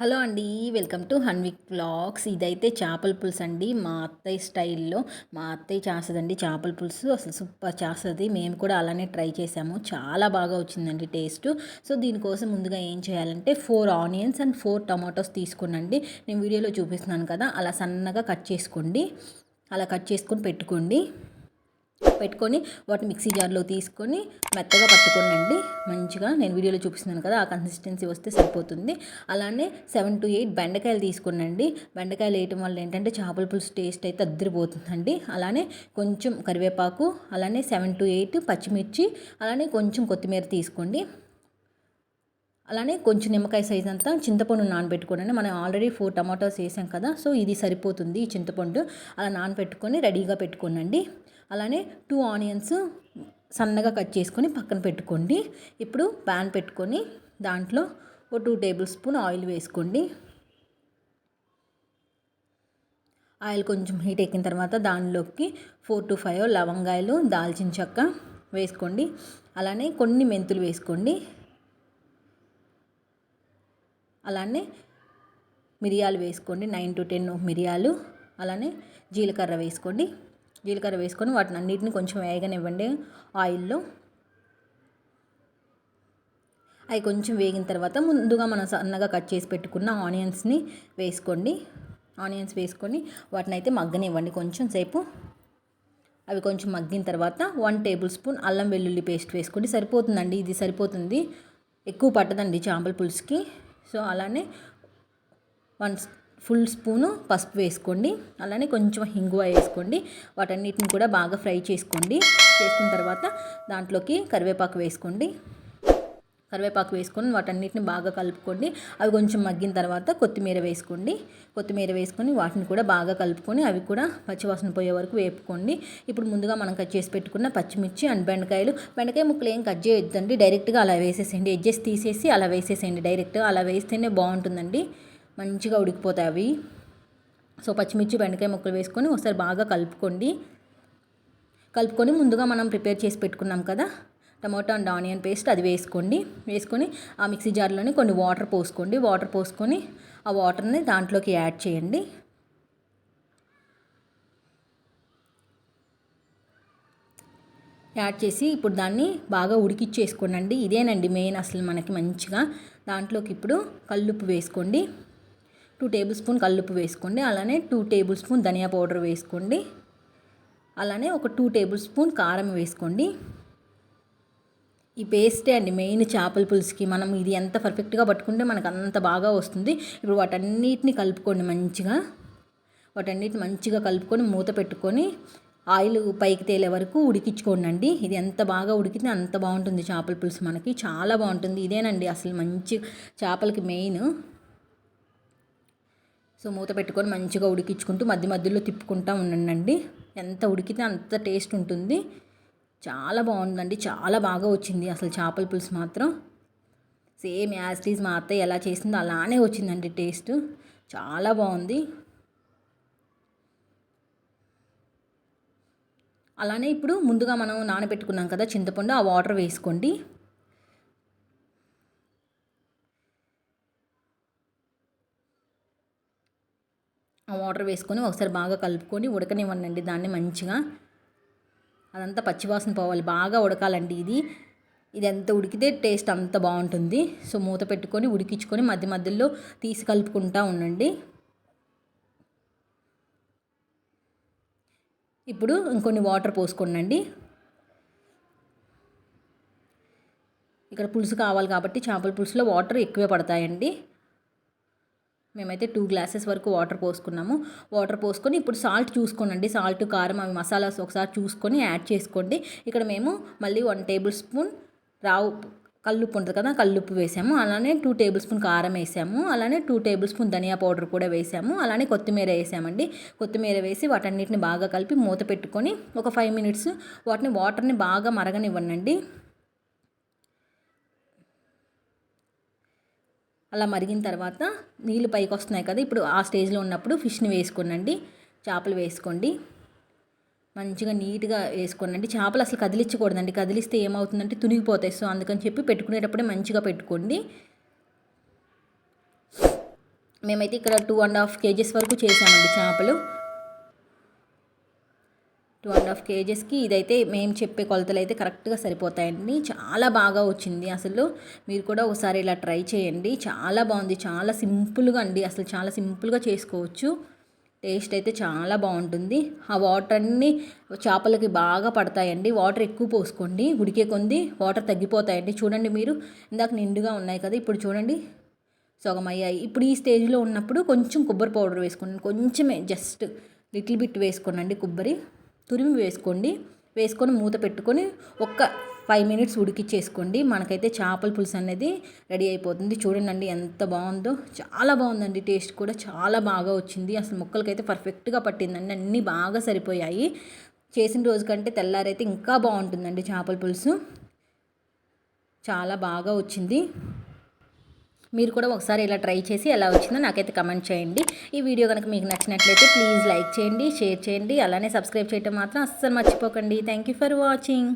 Hello అండి welcome to హన్విక్ blogs ఇదైతే చేపల పులుసు అండి మా అత్తయ్య స్టైల్లో. మా అత్తయ్య చేస్తుందండి చేపల పులుసు అసలు సూపర్ చేస్తుంది. మేము కూడా అలానే ట్రై చేసాము. చాలా బాగా వచ్చిందండి టేస్ట్. సో దీనికోసం ముందుగా ఏం చేయాలంటే four onions and four tomatoes తీసుకోనండి. నేను వీడియోలో చూపిస్తున్నాను కదా అలా సన్నగా కట్ చేసుకోండి. అలా కట్ చేసుకొని పెట్టుకోండి. పెట్టుకొని వాటిని మిక్సీ జార్లో తీసుకొని మెత్తగా పట్టుకోండి మంచిగా నేను వీడియోలో చూపిస్తున్నాను కదా ఆ కన్సిస్టెన్సీ వస్తే సరిపోతుంది. అలానే సెవెన్ టు ఎయిట్ బెండకాయలు తీసుకోండి బెండకాయలు వేయటం వల్ల ఏంటంటే చేపల పులుసు టేస్ట్ అయితే అద్దరిపోతుందండి. అలానే కొంచెం కరివేపాకు అలానే సెవెన్ టు ఎయిట్ పచ్చిమిర్చి అలానే కొంచెం కొత్తిమీర తీసుకోండి. అలానే కొంచెం నిమ్మకాయ సైజ్ అంతా చింతపండు నానబెట్టుకోండి మనం ఆల్రెడీ ఫోర్ టమాటోస్ వేసాం కదా సో ఇది సరిపోతుంది ఈ చింతపండు. అలా నానబెట్టుకొని రెడీగా పెట్టుకోనండి. అలానే టూ ఆనియన్స్ సన్నగా కట్ చేసుకొని పక్కన పెట్టుకోండి. ఇప్పుడు ప్యాన్ పెట్టుకొని దాంట్లో ఒక టూ టేబుల్ స్పూన్ ఆయిల్ వేసుకోండి. ఆయిల్ కొంచెం హీట్ ఎక్కిన తర్వాత దానిలోకి ఫోర్ టు ఫైవ్ లవంగాయలు దాల్చిన చెక్క వేసుకోండి. అలానే కొన్ని మెంతులు వేసుకోండి. అలానే మిరియాలు వేసుకోండి. నైన్ టు టెన్ మిరియాలు. అలానే జీలకర్ర వేసుకోండి. జీలకర్ర వేసుకొని వాటిని అన్నిటిని కొంచెం వేగనివ్వండి. ఆయిల్లో అవి కొంచెం వేగిన తర్వాత ముందుగా మనం సన్నగా కట్ చేసి పెట్టుకున్న ఆనియన్స్ని వేసుకోండి. ఆనియన్స్ వేసుకొని వాటిని అయితే మగ్గనివ్వండి కొంచెం సేపు. అవి కొంచెం మగ్గిన తర్వాత వన్ టేబుల్ స్పూన్ అల్లం వెల్లుల్లి పేస్ట్ వేసుకోండి. సరిపోతుందండి ఇది సరిపోతుంది. ఎక్కువ పట్టదండి చేపల పులుసుకి. సో అలానే వన్ ఫుల్ స్పూను పసుపు వేసుకోండి. అలానే కొంచెం హింగువ వేసుకోండి. వాటన్నిటిని కూడా బాగా ఫ్రై చేసుకోండి. చేసుకున్న తర్వాత దాంట్లోకి కరివేపాకు వేసుకోండి. కరివేపాకు వేసుకొని వాటన్నిటిని బాగా కలుపుకోండి. అవి కొంచెం మగ్గిన తర్వాత కొత్తిమీర వేసుకోండి. కొత్తిమీర వేసుకొని వాటిని కూడా బాగా కలుపుకొని అవి కూడా పచ్చివాసన పోయే వరకు వేపుకోండి. ఇప్పుడు ముందుగా మనం కట్ చేసి పెట్టుకున్న పచ్చిమిర్చి అండ్ బెండకాయలు. బెండకాయ ముక్కలు ఏం కట్ చేయొద్దండి. డైరెక్ట్గా అలా వేసేసేయండి. ఎడ్జెస్ తీసేసి అలా వేసేసేయండి. డైరెక్ట్గా అలా వేస్తేనే బాగుంటుందండి. మంచిగా ఉడికిపోతాయి అవి. సో పచ్చిమిర్చి బెండకాయ ముక్కలు వేసుకొని ఒకసారి బాగా కలుపుకోండి. కలుపుకొని ముందుగా మనం ప్రిపేర్ చేసి పెట్టుకున్నాం కదా టమాటా అండ్ ఆనియన్ పేస్ట్ అది వేసుకోండి. వేసుకొని ఆ మిక్సీ జార్లోని కొన్ని వాటర్ పోసుకోండి. వాటర్ పోసుకొని ఆ వాటర్ని దాంట్లోకి యాడ్ చేయండి. యాడ్ చేసి ఇప్పుడు దాన్ని బాగా ఉడికిచ్చేసుకోండి ఇదేనండి మెయిన్ అసలు మనకి మంచిగా. దాంట్లోకి ఇప్పుడు కల్లుప్పు వేసుకోండి. టూ టేబుల్ స్పూన్ కల్లుప్పు వేసుకోండి అలానే టూ టేబుల్ స్పూన్ ధనియా పౌడర్ వేసుకోండి అలానే ఒక టూ టేబుల్ స్పూన్ కారం వేసుకోండి. ఈ పేస్టే అండి మెయిన్ చేపల పులుసుకి. మనం ఇది ఎంత పర్ఫెక్ట్గా పట్టుకుంటే మనకు అంత బాగా వస్తుంది. ఇప్పుడు వాటన్నిటిని కలుపుకోండి మంచిగా. వాటన్నిటిని మంచిగా కలుపుకొని మూత పెట్టుకొని ఆయిల్ పైకి తేలే వరకు ఉడికించుకోండి ఇది ఎంత బాగా ఉడికితే అంత బాగుంటుంది చేపల పులుసు మనకి. చాలా బాగుంటుంది. ఇదేనండి అసలు మంచి చేపలకి మెయిన్. సో మూత పెట్టుకొని మంచిగా ఉడికించుకుంటూ మధ్య మధ్యలో తిప్పుకుంటూ ఉండండి. ఎంత ఉడికితే అంత టేస్ట్ ఉంటుంది. చాలా బాగుందండి. చాలా బాగా వచ్చింది అసలు చేపల పులుసు మాత్రం. సేమ్ యాస్టీస్ మా అత్తయ్య ఎలా చేసిందో అలానే వచ్చిందండి టేస్ట్. చాలా బాగుంది. అలానే ఇప్పుడు ముందుగా మనం నానబెట్టుకున్నాం కదా చింతపండు ఆ వాటర్ వేసుకోండి. ఆ వాటర్ వేసుకొని ఒకసారి బాగా కలుపుకొని ఉడకనివ్వండి దాన్ని మంచిగా. అదంతా పచ్చివాసన పోవాలి బాగా ఉడకాలండి ఇది. ఇది ఎంత ఉడికితే టేస్ట్ అంత బాగుంటుంది. సో మూత పెట్టుకొని ఉడికించుకొని మధ్య మధ్యలో తీసి కలుపుకుంటా ఉండండి. ఇప్పుడు ఇంకొన్ని వాటర్ పోసుకోండి ఇక్కడ పులుసు కావాలి కాబట్టి చేపల పులుసులో వాటర్ ఎక్కువే పడతాయండి. మేమైతే టూ గ్లాసెస్ వరకు వాటర్ పోసుకున్నాము. వాటర్ పోసుకొని ఇప్పుడు సాల్ట్ చూసుకోనండి. సాల్ట్ కారం అవి మసాలాస్ ఒకసారి చూసుకొని యాడ్ చేసుకోండి. ఇక్కడ మేము మళ్ళీ వన్ టేబుల్ స్పూన్ రావు కల్లుప్పు ఉంటుంది కదా కల్లుప్పు వేసాము. అలానే టూ టేబుల్ స్పూన్ కారం వేసాము. అలానే టూ టేబుల్ స్పూన్ ధనియా పౌడర్ కూడా వేసాము. అలానే కొత్తిమీర వేసామండి. కొత్తిమీర వేసి వాటన్నిటిని బాగా కలిపి మూత పెట్టుకొని ఒక ఫైవ్ మినిట్స్ వాటిని వాటర్ని బాగా మరగనివ్వండి అలా మరిగిన తర్వాత నీళ్ళు పైకి వస్తున్నాయి కదా ఇప్పుడు ఆ స్టేజ్లో ఉన్నప్పుడు ఫిష్ని వేసుకోనండి. చేపలు వేసుకోండి. మంచిగా నీట్గా వేసుకోనండి. చేపలు అసలు కదిలించకూడదండి. కదిలిస్తే ఏమవుతుందంటే తునిగిపోతాయి. సో అందుకని చెప్పి పెట్టుకునేటప్పుడే మంచిగా పెట్టుకోండి. మేమైతే ఇక్కడ టూ అండ్ హాఫ్ కేజెస్ వరకు చేసామండి చేపలు. టూ అండ్ హాఫ్ కేజెస్కి ఇదైతే మేము చెప్పే కొలతలు అయితే కరెక్ట్గా సరిపోతాయండి. చాలా బాగా వచ్చింది అసలు. మీరు కూడా ఒకసారి ఇలా ట్రై చేయండి. చాలా బాగుంది. చాలా సింపుల్గా అండి. అసలు చాలా సింపుల్గా చేసుకోవచ్చు. టేస్ట్ అయితే చాలా బాగుంటుంది. ఆ వాటర్ అన్నీ చేపలకి బాగా పడతాయండి. వాటర్ ఎక్కువ పోసుకోండి. ఉడికే కొంది వాటర్ తగ్గిపోతాయండి. చూడండి మీరు. ఇందాక నిండుగా ఉన్నాయి కదా. ఇప్పుడు చూడండి. సగం అయ్యాయి ఇప్పుడు ఈ స్టేజ్లో ఉన్నప్పుడు కొంచెం కొబ్బరి పౌడర్ వేసుకోండి. కొంచెమే జస్ట్ లిటిల్ బిట్ వేసుకోనండి కొబ్బరి. తురిమి వేసుకోండి. వేసుకొని మూత పెట్టుకొని ఒక్క ఫైవ్ మినిట్స్ ఉడికిచ్చేసుకోండి. మనకైతే చేపల పులుసు అనేది రెడీ అయిపోతుంది. చూడండి ఎంత బాగుందో. చాలా బాగుందండి. టేస్ట్ కూడా చాలా బాగా వచ్చింది. అసలు ముక్కలకైతే పర్ఫెక్ట్గా పట్టిందండి. అన్నీ బాగా సరిపోయాయి. చేసిన రోజు కంటే తెల్లారైతే ఇంకా బాగుంటుందండి చేపల పులుసు. చాలా బాగా వచ్చింది. మీరు కూడా ఒకసారి ఇలా ట్రై చేసి ఎలా వచ్చిందో నాకైతే కమెంట్ చేయండి. ఈ వీడియో కనుక మీకు నచ్చినట్లయితే ప్లీజ్ లైక్ చేయండి షేర్ చేయండి అలానే సబ్స్క్రైబ్ చేయటం మాత్రం అస్సలు మర్చిపోకండి. Thank you for watching